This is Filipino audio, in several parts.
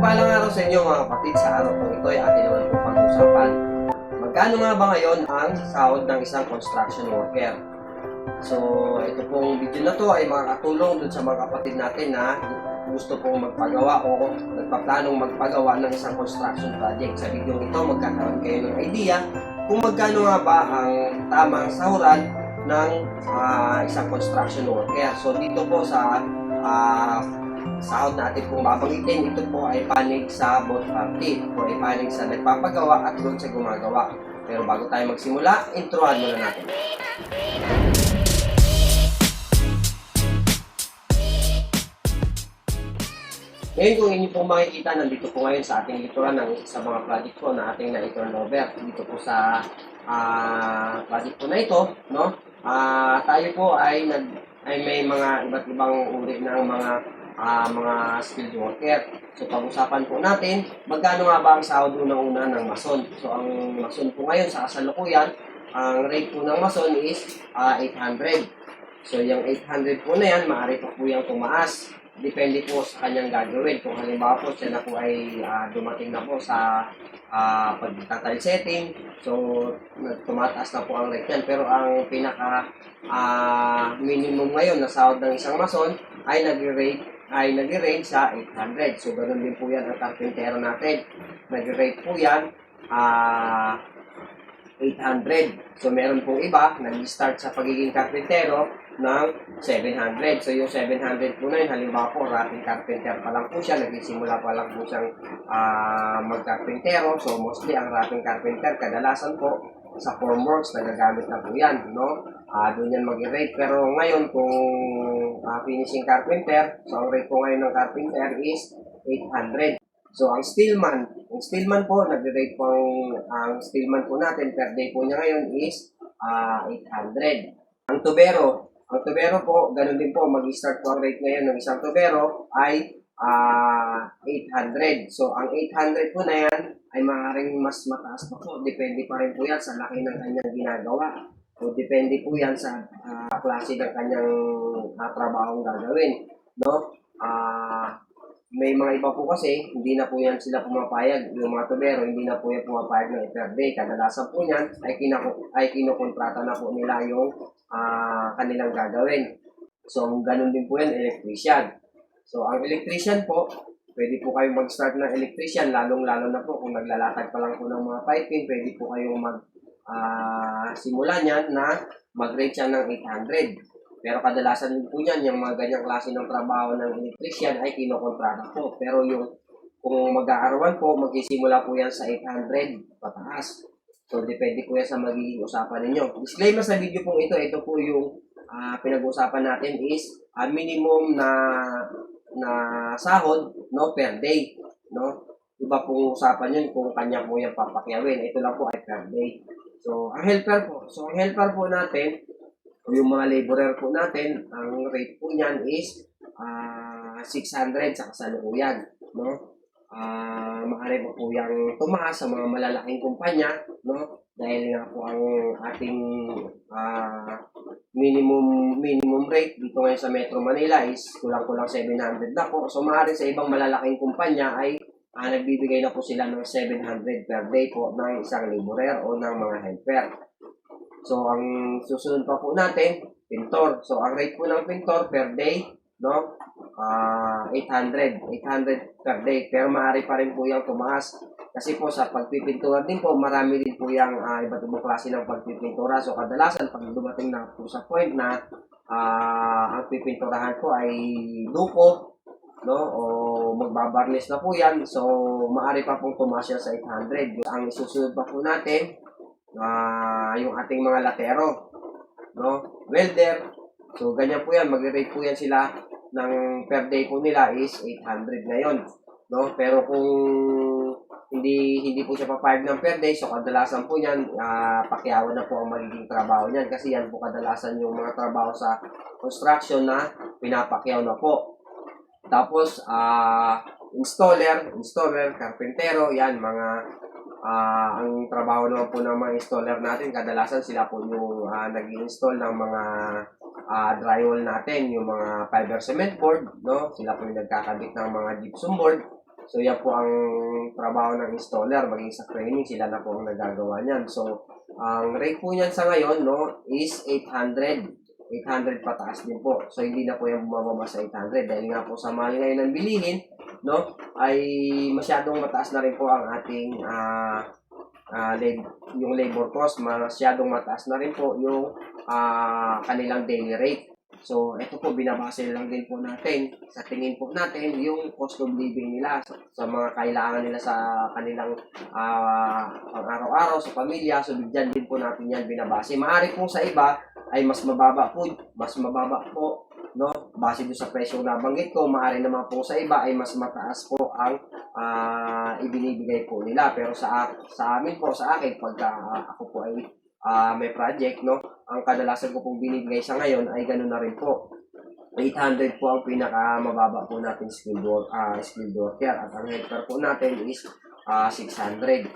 Mapagpalang araw sa inyo mga kapatid. Sa araw po ito ay atin naman po pag-usapan. Magkano nga ba ngayon ang sahod ng isang construction worker? So, ito pong video na to ay makakatulong dun sa mga kapatid natin na gusto pong magpagawa o nagpaplanong magpagawa ng isang construction project. Sa video ito, magkakaroon kayo ng idea kung magkano nga ba ang tamang sahuran ng ah, isang construction worker. So, dito po sa ah, sahod natin kung babanggitin, ito po ay panig sa both party. Ito po ay panig sa nagpapagawa at doon sa gumagawa. Pero bago tayo magsimula, introhan muna natin. Ngayon kung inyo pong makikita, nandito po ngayon sa ating likuran ng sa mga project po na ating na-turnover dito po sa ah, project po na ito, no? Ah, tayo po ay nag ay may mga iba't ibang uri ng mga ah, mga skilled worker. So pag-usapan po natin, magkano nga ba ang sahod unang-una ng mason? So ang mason po ngayon sa kasalukuyan, ang rate po ng mason is ah, 800. So yung 800 po na yan, maaari pa po yung tumaas. Depende po sa kanyang gagawin. Kung halimbawa po siya na po ay ah, dumating na po sa uh, pagtatile setting, so tumataas na po ang rate yan. Pero ang pinaka ah, minimum ngayon na sahod ng isang mason ay nag-rate ay nag-rate sa 800. So ganun din po yan ang carpentero natin. Nag-rate po yan ah 800. So meron pong iba nag-start sa pagiging carpentero ng 700. So yung 700 po na yun, halimbawa po, wrapping carpenter pa lang po siya, nagsisimula pa lang po siyang ah, mag-carpentero. So mostly ang wrapping carpenter, kadalasan po sa formworks, nagagamit na po yan, no? Ah, doon yan mag-rate. Pero ngayon, kung ah, finishing carpenter, so ang rate po ngayon ng carpenter is 800. So, ang steelman, ang steelman po, nag-rate po ang, ang steelman po natin per day po niya ngayon is ah 800. Ang tubero, ang tubero po, ganun din po, mag-start po ang rate ngayon ng isang tubero ay ah 800. So, ang 800 po na yan ay maaaring mas mataas pa po. Depende pa rin po yan sa laki ng kanyang ginagawa. So, depende po yan sa ah, klase ng kanyang uh, trabahong gagawin. No? Ah may mga iba po kasi, hindi na po yan sila pumapayag. Yung mga tubero, hindi na po yan pumapayag ng per. Kadalasan po yan ay, kinako, ay kinukontrata na po nila yung ah, kanilang gagawin. So, ganun din po yan, electrician. So, ang electrician po, pwede po kayong mag-start ng electrician, lalong-lalo na po kung naglalatag pa lang po ng mga piping, pwede po kayong mag ah, simula niyan na mag-rate siya ng 800. Pero kadalasan po yan, yung mga ganyang klase ng trabaho ng electrician ay kinokontrata po. Pero yung kung mag-aarawan po, magsisimula po yan sa 800 pataas. So, depende po yan sa magiging usapan ninyo. Disclaimer sa video pong ito, ito po yung ah, pinag-usapan natin is ah, minimum na na sahod no per day no iba pong usapan yun kung kanya po yung papakyawin ito lang po ay per day so ang helper po so ang helper po natin yung mga laborer po natin, ang rate po niyan is ah 600 sa kasalukuyan. No? Ah maaari po po yung tumaas sa mga malalaking kumpanya. No? Dahil nga po ang ating ah minimum minimum rate dito ngayon sa Metro Manila is kulang-kulang 700 na po. So maaari sa ibang malalaking kumpanya ay ah, nagbibigay na po sila ng 700 per day po ng isang laborer o ng mga helper. So, ang susunod pa po natin, pintor. So, ang rate po ng pintor per day, no? Ah, 800. 800 per day. Pero maaari pa rin po yung tumaas. Kasi po sa pagpipintura din po, marami din po yung ah, iba't ibang klase ng pagpipintura. So, kadalasan, pag dumating na po sa point na ah, ang pipinturahan po ay duko, no? O magbabarnis na po yan. So, maaari pa pong tumaas yan sa 800. Ang susunod pa po natin, ah yung ating mga latero, no? Welder. So, ganyan po yan. Mag-rate po yan sila ng per day po nila is 800 ngayon, no? Pero kung hindi hindi po siya papayag ng per day, so kadalasan po yan, ah pakyawan na po ang magiging trabaho niyan kasi yan po kadalasan yung mga trabaho sa construction na pinapakyaw na po. Tapos, ah installer, installer, carpentero, yan, mga Ah, ang trabaho naman po ng mga installer natin, kadalasan sila po yung uh, nag-install ng mga ah, drywall natin, yung mga fiber cement board, no? Sila po yung nagkakabit ng mga gypsum board. So, yan po ang trabaho ng installer. Maging sa training, sila na po ang nagagawa niyan. So, ang rate po niyan sa ngayon, no, is 800. 800 pataas din po. So, hindi na po yung bumababa sa 800. Dahil nga po sa mahal ngayon ng bilihin, no, ay masyadong mataas na rin po ang ating ah ah, lab- yung labor cost. Masyadong mataas na rin po yung ah, kanilang daily rate. So, ito po, binabase lang din po natin sa tingin po natin yung cost of living nila sa, sa mga kailangan nila sa kanilang ah pang-araw-araw sa pamilya. So, dyan din po natin yan binabase. Maari po sa iba ay mas mababa po, mas mababa po, no? Base doon sa presyo na banggit ko, maari naman po sa iba ay mas mataas po ang ah, ibinibigay po nila. Pero sa sa amin po, sa akin, pagka ah, ako po ay ah, may project, no? Ang kadalasan ko pong binibigay sa ngayon ay ganoon na rin po. 800 po ang pinaka mababa po natin skilled work, ah, skilled worker at ang helper po natin is ah, 600.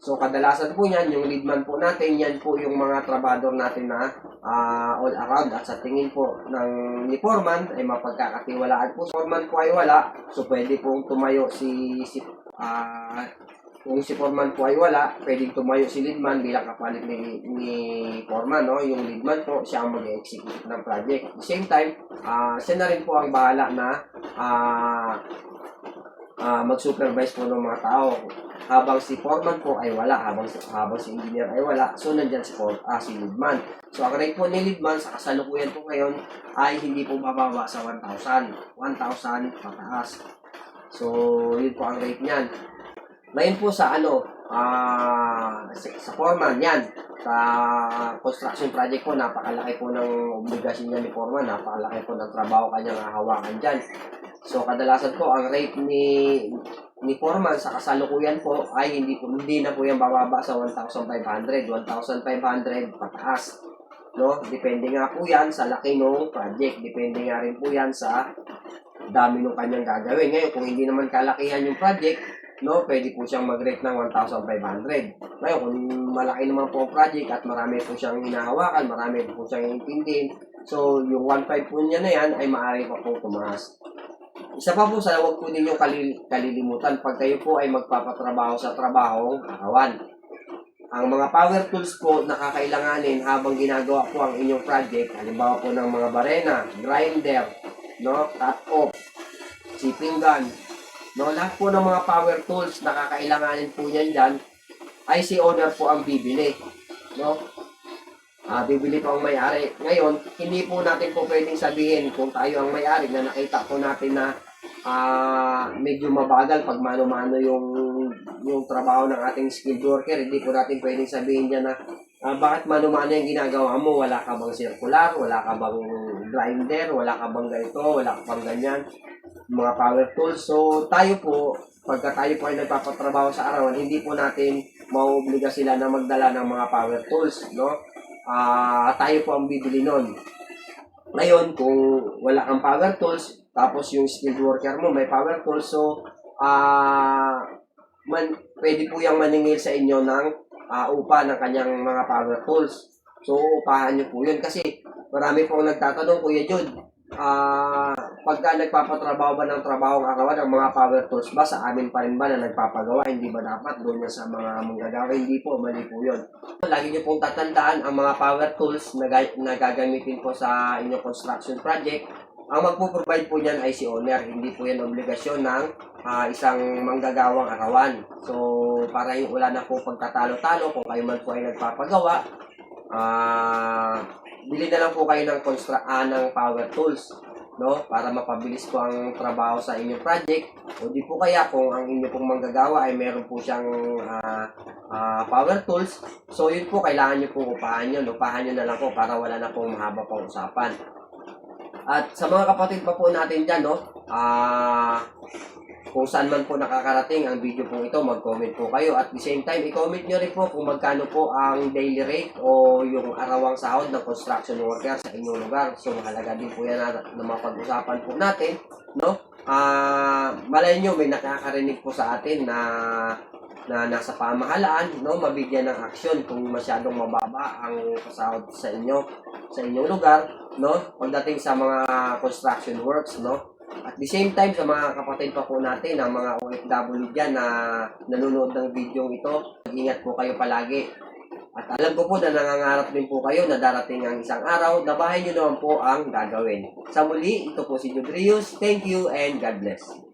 So kadalasan po niyan, yung leadman po natin, yan po yung mga trabador natin na ah, all around at sa tingin po ng ni Foreman ay mapagkakatiwalaan po. Foreman po ay wala, so pwede pong tumayo si, si ah, kung si Foreman po ay wala, pwedeng tumayo si leadman bilang kapalit ni, ni Foreman, no? Yung leadman po, siya ang mag-execute ng project. At the same time, ah, siya na rin po ang bahala na ah, ah, mag-supervise po ng mga tao. Habang si foreman po ay wala, habang habang si engineer ay wala, so nandyan si, for, ah, si leadman. So ang rate po ni leadman sa kasalukuyan po ngayon ay hindi po bababa sa 1,000. 1,000 pataas. So yun po ang rate niyan. Ngayon po sa ano, ah sa, sa foreman yan, sa construction project po, napakalaki po ng obligasyon niya ni foreman, napakalaki po ng trabaho kanyang hahawakan dyan. So kadalasan po ang rate ni ni foreman sa kasalukuyan po ay hindi po hindi na po yan bababa sa 1,500, 1,500 pataas. No? Depende nga po yan sa laki ng project. Depende nga rin po yan sa dami ng kanyang gagawin. Ngayon, kung hindi naman kalakihan yung project, no, pwede po siyang mag-rate ng 1,500. Ngayon, kung malaki naman po ang project at marami po siyang hinahawakan, marami po siyang intindihin, so yung 1,500 po niya na yan ay maaari pa po tumaas. Isa pa po sa huwag po ninyong kalil- kalilimutan pag kayo po ay magpapatrabaho sa trabahong arawan. Ang mga power tools po na kakailanganin habang ginagawa po ang inyong project, halimbawa po ng mga barena, grinder, no, cut off, chipping gun, no, lahat po ng mga power tools na kakailanganin po niyan dyan, ay si owner po ang bibili. No? Ah, bibili po ang may-ari. Ngayon, hindi po natin po pwedeng sabihin kung tayo ang may-ari na nakita po natin na ah medyo mabagal pag mano-mano yung yung trabaho ng ating skilled worker. Hindi po natin pwedeng sabihin niya na ah, bakit mano-mano yung ginagawa mo? Wala ka bang circular? Wala ka bang grinder? Wala ka bang ganito? Wala ka bang ganyan? Mga power tools. So, tayo po, pagka tayo po ay nagpapatrabaho sa arawan, hindi po natin mauobliga sila na magdala ng mga power tools, no? Ah, tayo po ang bibili nun. Ngayon, kung wala kang power tools, tapos yung skilled worker mo may power tools, so ah man, pwede po yung maningil sa inyo ng ah, upa ng kanyang mga power tools. So, upahan nyo po yun. Kasi marami po nagtatanong, Kuya Jude, ah pagka nagpapatrabaho ba ng trabaho ang arawan ng mga power tools ba, sa amin pa rin ba na nagpapagawa? Hindi ba dapat doon yan sa mga manggagawa? Hindi po, mali po yun. Lagi nyo pong tatandaan ang mga power tools na, na gagamitin po sa inyong construction project. Ang magpo-provide po niyan ay si owner. Hindi po yan obligasyon ng ah, isang manggagawang arawan. So, para yung wala na po pagtatalo-talo kung kayo man po ay nagpapagawa, ah bili na lang po kayo ng, constru- ah, ng power tools no? Para mapabilis po ang trabaho sa inyong project. O di po kaya kung ang inyo pong manggagawa ay meron po siyang ah, ah, power tools. So yun po kailangan nyo pong upahan yun. Upahan nyo na lang po para wala na pong mahaba pang usapan. At sa mga kapatid pa po natin dyan no? Ah kung saan man po nakakarating ang video pong ito, mag-comment po kayo. At the same time, i-comment nyo rin po kung magkano po ang daily rate o yung arawang sahod ng construction worker sa inyong lugar. So, mahalaga din po yan na, na mapag-usapan po natin. No? Ah, malay nyo, may nakakarinig po sa atin na na nasa pamahalaan, no, mabigyan ng aksyon kung masyadong mababa ang pasahod sa inyo sa inyong lugar, no? Pagdating sa mga construction works, no? At the same time, sa mga kapatid pa po natin, ang mga OFW dyan na nanonood ng video ito, ingat po kayo palagi. At alam ko po na nangangarap din po kayo na darating ang isang araw na bahay nyo naman po ang gagawin. Sa muli, ito po si Jubrius. Thank you and God bless.